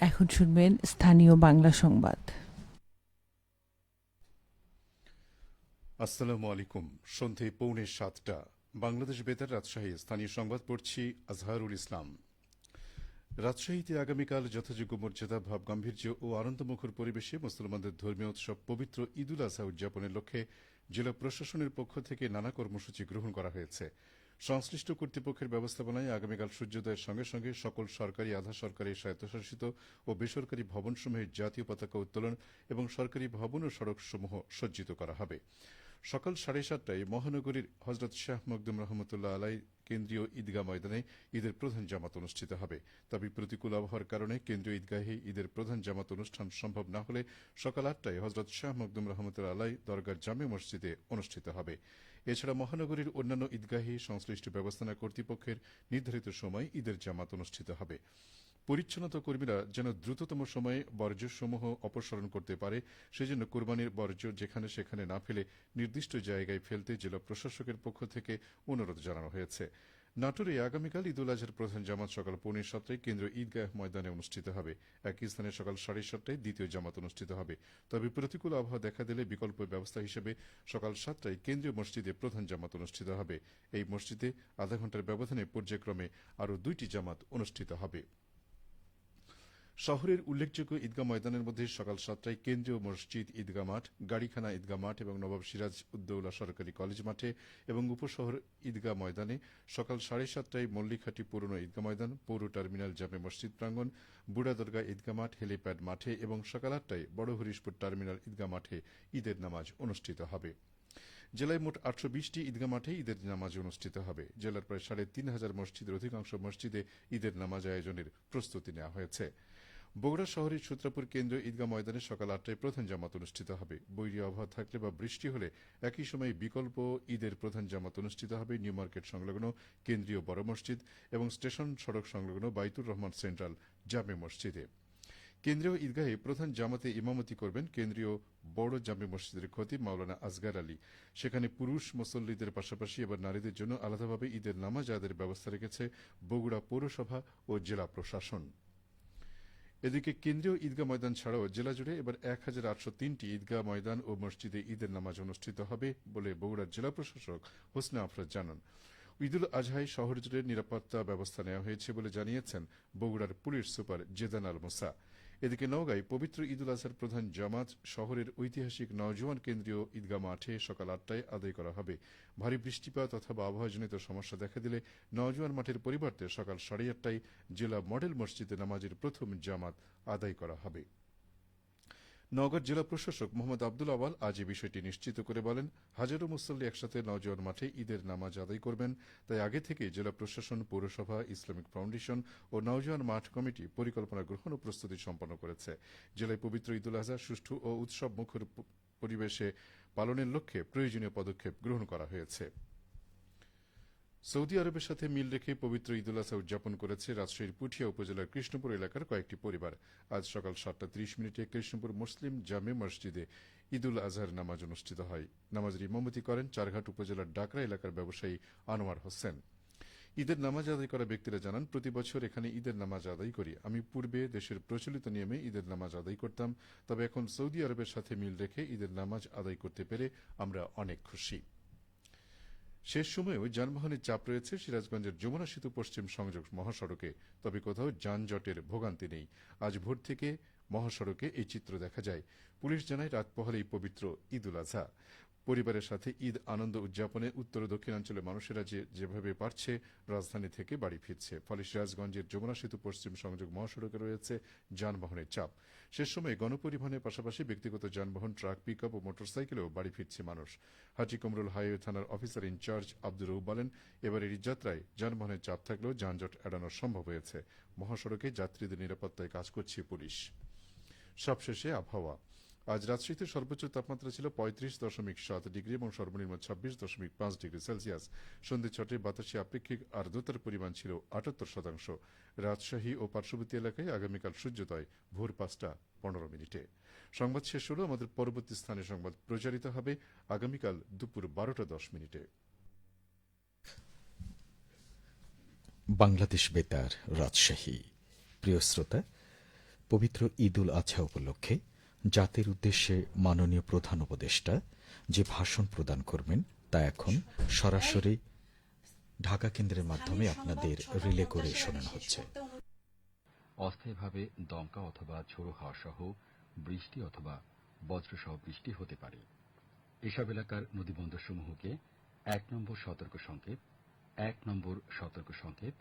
এখন শুনবেন স্থানীয় বাংলা সংবাদ। আসসালামু আলাইকুম। সন্ধে পৌনে সাতটা। বাংলাদেশ বেতার রাজশাহী স্থানীয় সংবাদ পড়ছি আজহারুল ইসলাম। রাজশাহীতে আগামীকাল যথাযোগ্য মর্যাদা ভাব গাম্ভীর্য ও আনন্দমুখর পরিবেশে মুসলমানদের ধর্মীয় উৎসব পবিত্র ঈদুল আজহা উদযাপনের লক্ষ্যে জেলা প্রশাসনের পক্ষ থেকে নানা কর্মসূচি গ্রহণ করা হয়েছে। সংশ্লিষ্ট কর্তৃপক্ষের ব্যবস্থাপনায় আগামীকাল সূর্যোদয়ের সঙ্গে সঙ্গে সকল সরকারি, আধা সরকারি, স্বায়ত্তশাসিত ও বেসরকারি ভবনসমূহের জাতীয় পতাকা উত্তোলন এবং সরকারি ভবন ও সড়কসমূহ সজ্জিত করা হবে। সকাল সাড়ে সাতটায় মহানগরীর হজরত শাহ মকদুম রহমতুল্লাহ আলাই কেন্দ্রীয় ঈদগাহ ময়দানে ঈদের প্রধান জামাত অনুষ্ঠিত হবে। তবে প্রতিকূল আবহাওয়ার কারণে কেন্দ্রীয় ঈদগাহে ঈদের প্রধান জামাত অনুষ্ঠান সম্ভব না হলে সকাল আটটায় হজরত শাহ মকদুম রহমতুল্লাহ আলাই দরগার জামে মসজিদে অনুষ্ঠিত হবে। এছাড়া মহানগরীর অন্যান্য ঈদগাহে সংশ্লিষ্ট ব্যবস্থাপনা কর্তৃপক্ষের নির্ধারিত সময় ঈদের জামাত অনুষ্ঠিত হবে। পরিচ্ছন্নতা কর্মীরা যেন দ্রুততম সময়ে বর্জ্যসমূহ অপসারণ করতে পারে, সেজন্য কোরবানির বর্জ্য যেখানে সেখানে না ফেলে নির্দিষ্ট জায়গায় ফেলতে জেলা প্রশাসকের পক্ষ থেকে অনুরোধ জানানো হয়েছে। নাটোরে আগামীকাল ঈদুল আজহার প্রধান জামাত সকাল পৌনে সাতটায় কেন্দ্রীয় ঈদগাহ ময়দানে অনুষ্ঠিত হবে। একই স্থানে সকাল সাড়ে সাতটায় দ্বিতীয় জামাত অনুষ্ঠিত হবে। তবে প্রতিকূল আবহাওয়া দেখা দিলে বিকল্প ব্যবস্থা হিসেবে সকাল সাতটায় কেন্দ্রীয় মসজিদে প্রধান জামাত অনুষ্ঠিত হবে। এই মসজিদে আধা ঘণ্টার ব্যবধানে পর্যায়ক্রমে আরও দুইটি জামাত অনুষ্ঠিত হবে। শহরের উল্লেখযোগ্য ঈদগাহ ময়দানের মধ্যে সকাল সাতটায় কেন্দ্রীয় মসজিদ, ঈদগাহ মাঠ, গাড়িখানা ঈদগাহ মাঠ এবং নবাব সিরাজ উদ্দৌলা সরকারি কলেজ মাঠে এবং উপশহর ঈদগাহ ময়দানে সকাল সাড়ে সাতটায় মল্লিকহাটি পুরনো ঈদগাহ ময়দান, পৌর টার্মিনাল জামে মসজিদ প্রাঙ্গণ বুড়াদরগা ঈদগাহ মাঠ, হেলিপ্যাড মাঠে এবং সকাল আটটায় বড় হরিশপুর টার্মিনাল ঈদগাহ মাঠে ঈদের নামাজ অনুষ্ঠিত হবে। জেলায় মোট আটশো বিশটি ঈদগাহ মাঠে ঈদের নামাজ অনুষ্ঠিত হবে। জেলার প্রায় সাড়ে তিন হাজার মসজিদের অধিকাংশ মসজিদে ঈদের নামাজ আয়োজনের প্রস্তুতি নেওয়া হয়েছে। বগুড়া শহরের সূত্রাপুর কেন্দ্রীয় ঈদগাহ ময়দানে সকাল আটটায় প্রধান জামাত অনুষ্ঠিত হবে। বৈরী আবহাওয়া থাকলে বা বৃষ্টি হলে একই সময়ে বিকল্প ঈদের প্রধান জামাত অনুষ্ঠিত হবে। নিউ মার্কেট সংলগ্ন কেন্দ্রীয় বড় মসজিদ এবং স্টেশন সড়ক সংলগ্ন বাইতুর রহমান সেন্ট্রাল জামে মসজিদে। কেন্দ্রীয় ঈদগাহে প্রধান জামাতে ইমামতি করবেন কেন্দ্রীয় বড় জামে মসজিদের খতিব মাওলানা আজগার আলী। সেখানে পুরুষ, মুসল্লিদের পাশাপাশি এবার নারীদের জন্য আলাদাভাবে ঈদের নামাজ আদের ব্যবস্থা রেখেছে বগুড়া পৌরসভা ও জেলা প্রশাসন। এদিকে কেন্দ্রীয় ঈদগাহ ময়দান ছাড়াও জেলা জুড়ে এবার এক হাজার আটশো তিনটি ঈদগাহ ময়দান ও মসজিদে ঈদের নামাজ অনুষ্ঠিত হবে বলে বগুড়ার জেলা প্রশাসক হোসনে আফরোজ জানান। ঈদুল আজহায় শহর জুড়ে নিরাপত্তা ব্যবস্থা নেওয়া হয়েছে বলে জানিয়েছেন বগুড়ার পুলিশ সুপার জেদান আল মুসা। এদিকে নওগাঁয় পবিত্র ঈদুল আজহার প্রধান জামাত শহরের ঐতিহাসিক নওজোয়ান কেন্দ্রীয় ঈদগাহ মাঠে সকাল আটটায় আদায় করা হবে। ভারী বৃষ্টিপাত অথবা আবহাওয়াজনিত সমস্যা দেখা দিলে নওজোয়ান মাঠের পরিবর্তে সকাল সাড়ে আটটায় জেলা মডেল মসজিদে নামাজের প্রথম জামাত আদায় করা হবে। নওগাঁর জেলা প্রশাসক মোহাম্মদ আব্দুল আওয়াল আজ এই বিষয়টি নিশ্চিত করে বলেন, হাজারো মুসল্লি একসাথে নওজোয়ান মাঠে ঈদের নামাজ আদায় করবেন। তাই আগে থেকে জেলা প্রশাসন, পৌরসভা, ইসলামিক ফাউন্ডেশন ও নওজোয়ান মাঠ কমিটি পরিকল্পনা গ্রহণ ও প্রস্তুতি সম্পন্ন করেছে। জেলায় পবিত্র ঈদুল আজহা, সুষ্ঠু ও উৎসব মুখর পরিবেশে পালনের লক্ষ্যে প্রয়োজনীয় পদক্ষেপ গ্রহণ করা হয়েছে। সৌদি আরবের সাথে মিল রেখে পবিত্র ঈদুল আজহা উদযাপন করেছে রাজশাহীর পুঠিয়া উপজেলার কৃষ্ণপুর এলাকার কয়েকটি পরিবার। আজ সকাল সাতটা ত্রিশ মিনিটে কৃষ্ণপুর মুসলিম জামে মসজিদে ঈদুল আজহার নামাজ অনুষ্ঠিত হয়। নামাজের ইমামতি করেন চারঘাট উপজেলার ডাকরা এলাকার ব্যবসায়ী আনোয়ার হোসেন। ঈদের নামাজ আদায় করা ব্যক্তিরা জানান, প্রতি বছর এখানে ঈদের নামাজ আদায় করি। আমি পূর্বে দেশের প্রচলিত নিয়মে ঈদের নামাজ আদায় করতাম, তবে এখন সৌদি আরবের সাথে মিল রেখে ঈদের নামাজ আদায় করতে পেরে আমরা অনেক খুশি। শেষ সময়েও যানবাহনের চাপ রয়েছে। সিরাজগঞ্জের যমুনা সেতু পশ্চিম সংযোগ মহাসড়কে। তবে কোথাও যানজটের ভোগান্তি নেই। আজ ভোর থেকে মহাসড়কে এই চিত্র দেখা যায়। পুলিশ জানায়, রাত পহলেই পবিত্র ঈদুল আজহা পরিবারের সাথে ঈদ আনন্দ উদযাপনে উত্তর ও দক্ষিণাঞ্চলের মানুষেরা যে, যেভাবে পারছে রাজধানী থেকে বাড়ি ফিরছে। ফলে সিরাজগঞ্জের যমুনা সেতু পশ্চিম সংযোগ মহাসড়কে রয়েছে যানবাহনের চাপ। শেষ সময়ে গণপরিবহনের পাশাপাশি ব্যক্তিগত যানবাহন, ট্রাক পিক ও মোটরসাইকেলেও বাড়ি ফিরছে মানুষ। হাজি কমরুল হাইওয়ে থানার officer in charge Abdur Rauf বলেন, এবারের ঈদযাত্রায় যানবাহনের চাপ থাকলেও যানজট এড়ানো সম্ভব হয়েছে। মহাসড়কে যাত্রীদের নিরাপত্তায় কাজ করছে পুলিশ। সবশেষে আবহাওয়া। আজ রাজশাহীতে সর্বোচ্চ তাপমাত্রা ছিল পঁয়ত্রিশ দশমিক সাত ডিগ্রি এবং সর্বনিম্ন ছাব্বিশ দশমিক পাঁচ ডিগ্রি সেলসিয়াস। সন্ধ্যে ছটায় বাতাসে আপেক্ষিক আর্দ্রতার পরিমাণ ছিল আটাত্তর শতাংশ। রাজশাহী ও পার্শ্ববর্তী এলাকায় আগামীকাল সূর্যোদয়, ভোর পাঁচটা পনেরো মিনিটে। সংবাদ শেষ হলো, আমাদের পরবর্তী স্থানে সংবাদ প্রচারিত হবে আগামীকাল দুপুর বারোটা দশ মিনিটে। বাংলাদেশ বেতার, রাজশাহী। প্রিয় শ্রোতা, পবিত্র ঈদ উল আজহা উপলক্ষে জাতির উদ্দেশ্যে মাননীয় প্রধান উপদেষ্টা যে ভাষণ প্রদান করবেন তা এখন সরাসরি ঢাকা কেন্দ্রের মাধ্যমে আপনাদের রিলে করে শোনানো হচ্ছে। অস্থায়ীভাবে দমকা অথবা ঝোড়ো হাওয়া সহ বৃষ্টি অথবা বজ্রসহ বৃষ্টি হতে পারে। এসব এলাকার নদীবন্দরসমূহকে এক নম্বর সতর্ক সংকেত এক নম্বর সতর্ক সংকেত